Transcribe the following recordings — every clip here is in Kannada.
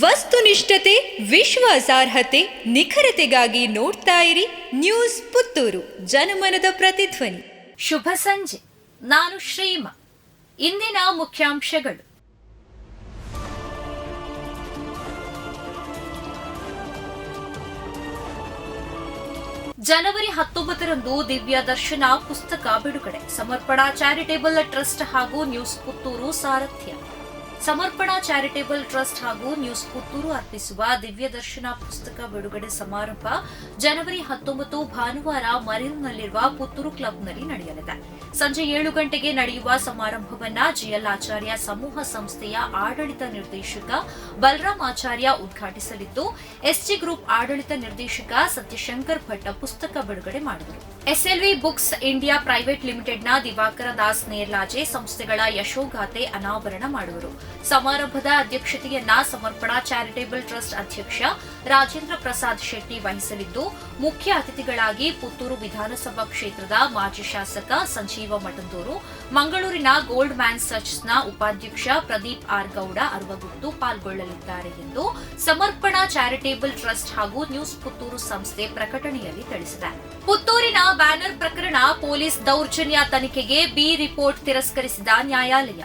ವಸ್ತುನಿಷ್ಠತೆ, ವಿಶ್ವಾಸಾರ್ಹತೆ, ನಿಖರತೆಗಾಗಿ ನೋಡ್ತಾ ಇರಿ ನ್ಯೂಸ್ ಪುತ್ತೂರು, ಜನಮನದ ಪ್ರತಿಧ್ವನಿ. ಶುಭ ಸಂಜೆ. ನಾನು ಶ್ರೀಮ. ಇಂದಿನ ಮುಖ್ಯಾಂಶಗಳು. ಜನವರಿ ಹತ್ತೊಂಬತ್ತರಂದು ದಿವ್ಯ ದರ್ಶನ ಪುಸ್ತಕ ಬಿಡುಗಡೆ. ಸಮರ್ಪಣಾ ಚಾರಿಟೇಬಲ್ ಟ್ರಸ್ಟ್ ಹಾಗೂ ನ್ಯೂಸ್ ಪುತ್ತೂರು ಸಾರಥ್ಯ. ಸಮರ್ಪಣಾ ಚಾರಿಟೇಬಲ್ ಟ್ರಸ್ಟ್ ಹಾಗೂ ನ್ಯೂಸ್ ಪುತ್ತೂರು ಅರ್ಪಿಸುವ ದಿವ್ಯ ದರ್ಶನ ಪುಸ್ತಕ ಬಿಡುಗಡೆ ಸಮಾರಂಭ ಜನವರಿ ಹತ್ತೊಂಬತ್ತು ಭಾನುವಾರ ಮರೀರಿನಲ್ಲಿರುವ ಪುತ್ತೂರು ಕ್ಲಬ್ನಲ್ಲಿ ನಡೆಯಲಿದೆ. ಸಂಜೆ ಏಳು ಗಂಟೆಗೆ ನಡೆಯುವ ಸಮಾರಂಭವನ್ನ ಜಿಎಲ್ ಆಚಾರ್ಯ ಸಮೂಹ ಸಂಸ್ಥೆಯ ಆಡಳಿತ ನಿರ್ದೇಶಕ ಬಲರಾಮ್ ಆಚಾರ್ಯ ಉದ್ಘಾಟಿಸಲಿದ್ದು, ಎಸ್ಜಿ ಗ್ರೂಪ್ ಆಡಳಿತ ನಿರ್ದೇಶಕ ಸತ್ಯಶಂಕರ್ ಭಟ್ ಪುಸ್ತಕ ಬಿಡುಗಡೆ ಮಾಡಿದರು. ಎಸ್ಎಲ್ವಿ ಬುಕ್ಸ್ ಇಂಡಿಯಾ ಪ್ರೈವೇಟ್ ಲಿಮಿಟೆಡ್ನ ದಿವಾಕರ ದಾಸ್ ನೇರ್ಲಾಜೆ ಸಂಸ್ಥೆಗಳ ಯಶೋಗಾಥೆ ಅನಾವರಣ ಮಾಡುವರು. ಸಮಾರಂಭದ ಅಧ್ಯಕ್ಷತೆಯನ್ನ ಸಮರ್ಪಣಾ ಚಾರಿಟೇಬಲ್ ಟ್ರಸ್ಟ್ ಅಧ್ಯಕ್ಷ ರಾಜೇಂದ್ರ ಪ್ರಸಾದ್ ಶೆಟ್ಟಿ ವಹಿಸಲಿದ್ದು, ಮುಖ್ಯ ಅತಿಥಿಗಳಾಗಿ ಪುತ್ತೂರು ವಿಧಾನಸಭಾ ಕ್ಷೇತ್ರದ ಮಾಜಿ ಶಾಸಕ ಸಂಜೀವ ಮಠಂದೂರು, ಮಂಗಳೂರಿನ ಗೋಲ್ಡ್ ಮ್ಯಾನ್ ಸರ್ಚ್ನ ಉಪಾಧ್ಯಕ್ಷ ಪ್ರದೀಪ್ ಆರ್ ಗೌಡ ಅರ್ವಗುತ್ತು ಪಾಲ್ಗೊಳ್ಳಲಿದ್ದಾರೆ ಎಂದು ಸಮರ್ಪಣಾ ಚಾರಿಟೇಬಲ್ ಟ್ರಸ್ಟ್ ಹಾಗೂ ನ್ಯೂಸ್ ಪುತ್ತೂರು ಸಂಸ್ಥೆ ಪ್ರಕಟಣೆಯಲ್ಲಿ ತಿಳಿಸಿದೆ. ಪುತ್ತೂರಿನ ಬ್ಯಾನರ್ ಪ್ರಕರಣ ಪೊಲೀಸ್ ದೌರ್ಜನ್ಯ ತನಿಖೆಗೆ ಬಿ ರಿಪೋರ್ಟ್ ತಿರಸ್ಕರಿಸಿದ ನ್ಯಾಯಾಲಯ.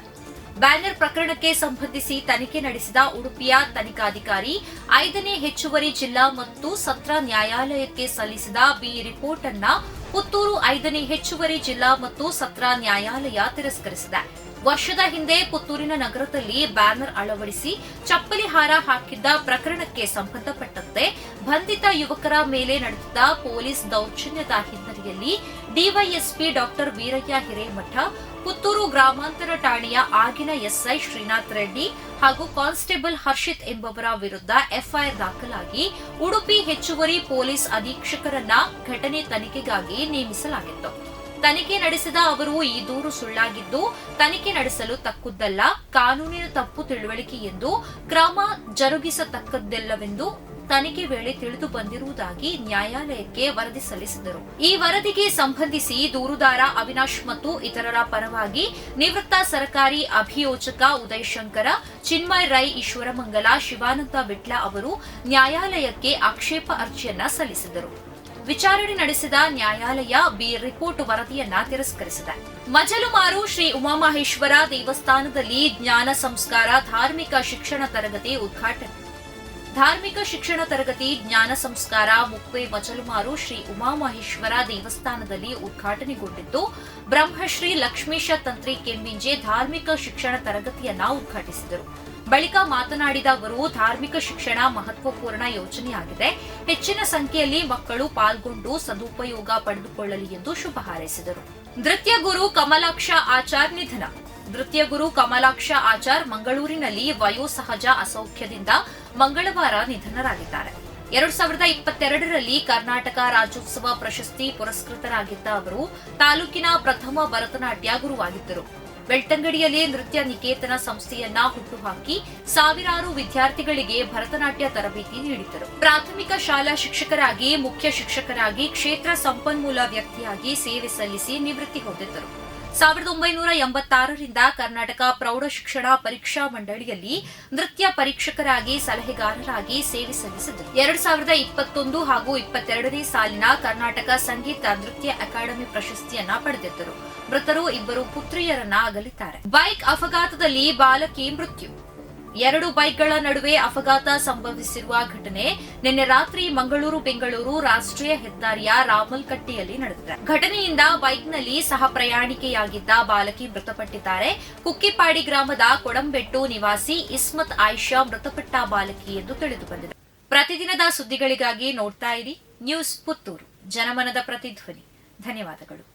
ಬ್ಯಾನರ್ ಪ್ರಕರಣಕ್ಕೆ ಸಂಬಂಧಿಸಿ ತನಿಖೆ ನಡೆಸಿದ ಉಡುಪಿಯ ತನಿಖಾಧಿಕಾರಿ, ಐದನೇ ಹೆಚ್ಚುವರಿ ಜಿಲ್ಲಾ ಮತ್ತು ಸತ್ರ ನ್ಯಾಯಾಲಯಕ್ಕೆ ಸಲ್ಲಿಸಿದ ಬಿ ರಿಪೋರ್ಟ್ ಅನ್ನ ಪುತ್ತೂರು ಐದನೇ ಹೆಚ್ಚುವರಿ ಜಿಲ್ಲಾ ಮತ್ತು ಸತ್ರ ನ್ಯಾಯಾಲಯ ತಿರಸ್ಕರಿಸಿದೆ. ವರ್ಷದ ಹಿಂದೆ ಪುತ್ತೂರಿನ ನಗರದಲ್ಲಿ ಬ್ಯಾನರ್ ಅಳವಡಿಸಿ ಚಪ್ಪಲಿ ಹಾರ ಹಾಕಿದ್ದ ಪ್ರಕರಣಕ್ಕೆ ಸಂಬಂಧಪಟ್ಟಂತೆ ಬಂಧಿತ ಯುವಕರ ಮೇಲೆ ನಡೆದಿದ್ದ ಪೊಲೀಸ್ ದೌರ್ಜನ್ಯದ ಹಿನ್ನೆಲೆಯಲ್ಲಿ ಡಿವೈಎಸ್ಪಿ ಡಾಕ್ಟರ್ ವೀರಯ್ಯ ಹಿರೇಮಠ, ಪುತ್ತೂರು ಗ್ರಾಮಾಂತರ ಠಾಣೆಯ ಆಗಿನ ಎಸ್ಐ ಶ್ರೀನಾಥ್ ರೆಡ್ಡಿ ಹಾಗೂ ಕಾನ್ಸ್ಟೇಬಲ್ ಹರ್ಷಿತ್ ಎಂಬವರ ವಿರುದ್ಧ ಎಫ್ಐಆರ್ ದಾಖಲಾಗಿ ಉಡುಪಿ ಹೆಚ್ಚುವರಿ ಪೊಲೀಸ್ ಅಧೀಕ್ಷಕರನ್ನ ಘಟನೆ ತನಿಖೆಗಾಗಿ ನೇಮಿಸಲಾಗಿತ್ತು. ತನಿಖೆ ನಡೆಸಿದ ಅವರು ಈ ದೂರು ಸುಳ್ಳಾಗಿದ್ದು, ತನಿಖೆ ನಡೆಸಲು ತಕ್ಕುದಲ್ಲ, ಕಾನೂನಿನ ತಪ್ಪು ತಿಳುವಳಿಕೆ ಎಂದು ಕ್ರಮ ಜರುಗಿಸತಕ್ಕದ್ದೆಲ್ಲವೆಂದು ತನಿಖೆ ವೇಳೆ ತಿಳಿದು ಬಂದಿರುವುದಾಗಿ ನ್ಯಾಯಾಲಯಕ್ಕೆ ವರದಿ ಸಲ್ಲಿಸಿದರು ಈ ವರದಿಗೆ ಸಂಬಂಧಿಸಿ ದೂರುದಾರ ಅವಿನಾಶ್ ಮತ್ತು ಇತರರ ಪರವಾಗಿ ನಿವೃತ್ತ ಸರ್ಕಾರಿ ಅಭಿಯೋಜಕ ಉದಯ್ ಶಂಕರ, ಚಿನ್ಮಯ್ ರೈ, ಈಶ್ವರಮಂಗಲ, ಶಿವಾನಂದ ವಿಟ್ಲ ಅವರು ನ್ಯಾಯಾಲಯಕ್ಕೆ ಆಕ್ಷೇಪ ಅರ್ಜಿಯನ್ನ ಸಲ್ಲಿಸಿದರು ವಿಚಾರಣೆ ನಡೆಸಿದ ನ್ಯಾಯಾಲಯ ಬಿ ರಿಪೋರ್ಟ್ ವರದಿಯನ್ನ ತಿರಸ್ಕರಿಸಿದೆ. ಮಜಲುಮಾರು ಶ್ರೀ ಉಮಾಮಹೇಶ್ವರ ದೇವಸ್ಥಾನದಲ್ಲಿ ಜ್ಞಾನ ಸಂಸ್ಕಾರ, ಧಾರ್ಮಿಕ ಶಿಕ್ಷಣ ತರಗತಿ ಉದ್ಘಾಟನೆ. ಧಾರ್ಮಿಕ ಶಿಕ್ಷಣ ತರಗತಿ, ಜ್ಞಾನ ಸಂಸ್ಕಾರ ಮುಕ್ವೆ ಮಜಲುಮಾರು ಶ್ರೀ ಉಮಾಮಹೇಶ್ವರ ದೇವಸ್ಥಾನದಲ್ಲಿ ಉದ್ಘಾಟನೆಗೊಂಡಿದ್ದು, ಬ್ರಹ್ಮಶ್ರೀ ಲಕ್ಷ್ಮೀಶ ತಂತ್ರಿ ಕೆಮ್ಮಿಂಜೆ ಧಾರ್ಮಿಕ ಶಿಕ್ಷಣ ತರಗತಿಯನ್ನ ಉದ್ಘಾಟಿಸಿದರು. ಬಳಿಕ ಮಾತನಾಡಿದ ಅವರು, ಧಾರ್ಮಿಕ ಶಿಕ್ಷಣ ಮಹತ್ವಪೂರ್ಣ ಯೋಜನೆಯಾಗಿದೆ ಹೆಚ್ಚಿನ ಸಂಖ್ಯೆಯಲ್ಲಿ ಮಕ್ಕಳು ಪಾಲ್ಗೊಂಡು ಸದುಪಯೋಗ ಪಡೆದುಕೊಳ್ಳಲಿ ಎಂದು ಶುಭ ಹಾರೈಸಿದರು. ನೃತ್ಯ ಗುರು ಕಮಲಾಕ್ಷ ಆಚಾರ್ ನಿಧನ. ನೃತ್ಯ ಗುರು ಕಮಲಾಕ್ಷ ಆಚಾರ್ ಮಂಗಳೂರಿನಲ್ಲಿ ವಯೋಸಹಜ ಅಸೌಖ್ಯದಿಂದ ಮಂಗಳವಾರ ನಿಧನರಾಗಿದ್ದಾರೆ. ಎರಡ್ ಸಾವಿರದ ಇಪ್ಪತ್ತೆರಡರಲ್ಲಿ ಕರ್ನಾಟಕ ರಾಜ್ಯೋತ್ಸವ ಪ್ರಶಸ್ತಿ ಪುರಸ್ಕೃತರಾಗಿದ್ದ ಅವರು ತಾಲೂಕಿನ ಪ್ರಥಮ ಭರತನಾಟ್ಯ ಗುರುವಾಗಿದ್ದರು. ಬೆಳ್ತಂಗಡಿಯಲ್ಲಿ ನೃತ್ಯ ನಿಕೇತನ ಸಂಸ್ಥೆಯನ್ನ ಹುಟ್ಟುಹಾಕಿ ಸಾವಿರಾರು ವಿದ್ಯಾರ್ಥಿಗಳಿಗೆ ಭರತನಾಟ್ಯ ತರಬೇತಿ ನೀಡಿದ್ದರು. ಪ್ರಾಥಮಿಕ ಶಾಲಾ ಶಿಕ್ಷಕರಾಗಿ ಮುಖ್ಯ ಶಿಕ್ಷಕರಾಗಿ ಕ್ಷೇತ್ರ ಸಂಪನ್ಮೂಲ ವ್ಯಕ್ತಿಯಾಗಿ ಸೇವೆ ಸಲ್ಲಿಸಿ ನಿವೃತ್ತಿ ಹೊಂದಿದ್ದರು. ಸಾವಿರದ ಒಂಬೈನೂರ ಎಂಬತ್ತಾರರಿಂದ ಕರ್ನಾಟಕ ಪ್ರೌಢ ಶಿಕ್ಷಣ ಪರೀಕ್ಷಾ ಮಂಡಳಿಯಲ್ಲಿ ನೃತ್ಯ ಪರೀಕ್ಷಕರಾಗಿ ಸಲಹೆಗಾರರಾಗಿ ಸೇವೆ ಸಲ್ಲಿಸಿದರು. ಎರಡ್ ಸಾವಿರದ ಇಪ್ಪತ್ತೊಂದು ಹಾಗೂ ಇಪ್ಪತ್ತೆರಡನೇ ಸಾಲಿನ ಕರ್ನಾಟಕ ಸಂಗೀತ ನೃತ್ಯ ಅಕಾಡೆಮಿ ಪ್ರಶಸ್ತಿಯನ್ನ ಪಡೆದಿದ್ದರು. ಮೃತರು ಇಬ್ಬರು ಪುತ್ರಿಯರನ್ನ ಅಗಲಿದ್ದಾರೆ. ಬೈಕ್ ಅಪಘಾತದಲ್ಲಿ ಬಾಲಕಿ ಮೃತ್ಯು. ಎರಡು ಬೈಕ್ಗಳ ನಡುವೆ ಅಪಘಾತ ಸಂಭವಿಸಿರುವ ಘಟನೆ ನಿನ್ನೆ ರಾತ್ರಿ ಮಂಗಳೂರು, ಬೆಂಗಳೂರು ರಾಷ್ಟ್ರೀಯ ಹೆದ್ದಾರಿಯ ರಾಮಲ್ಕಟ್ಟೆಯಲ್ಲಿ ನಡೆದಿದೆ. ಘಟನೆಯಿಂದ ಬೈಕ್ನಲ್ಲಿ ಸಹ ಪ್ರಯಾಣಿಕೆಯಾಗಿದ್ದ ಬಾಲಕಿ ಮೃತಪಟ್ಟಿದ್ದಾರೆ. ಕುಕ್ಕಿಪಾಡಿ ಗ್ರಾಮದ ಕೊಡಂಬೆಟ್ಟು ನಿವಾಸಿ ಇಸ್ಮತ್ ಆಯಿಷಾ ಮೃತಪಟ್ಟ ಬಾಲಕಿ ಎಂದು ತಿಳಿದು ಬಂದಿದೆ ಪ್ರತಿದಿನದ ಸುದ್ದಿಗಳಿಗಾಗಿ ನೋಡ್ತಾ ಇರಿ. ನ್ಯೂಸ್ ಪುತ್ತೂರು. ಜನಮನದ ಪ್ರತಿಧ್ವನಿ. ಧನ್ಯವಾದಗಳು.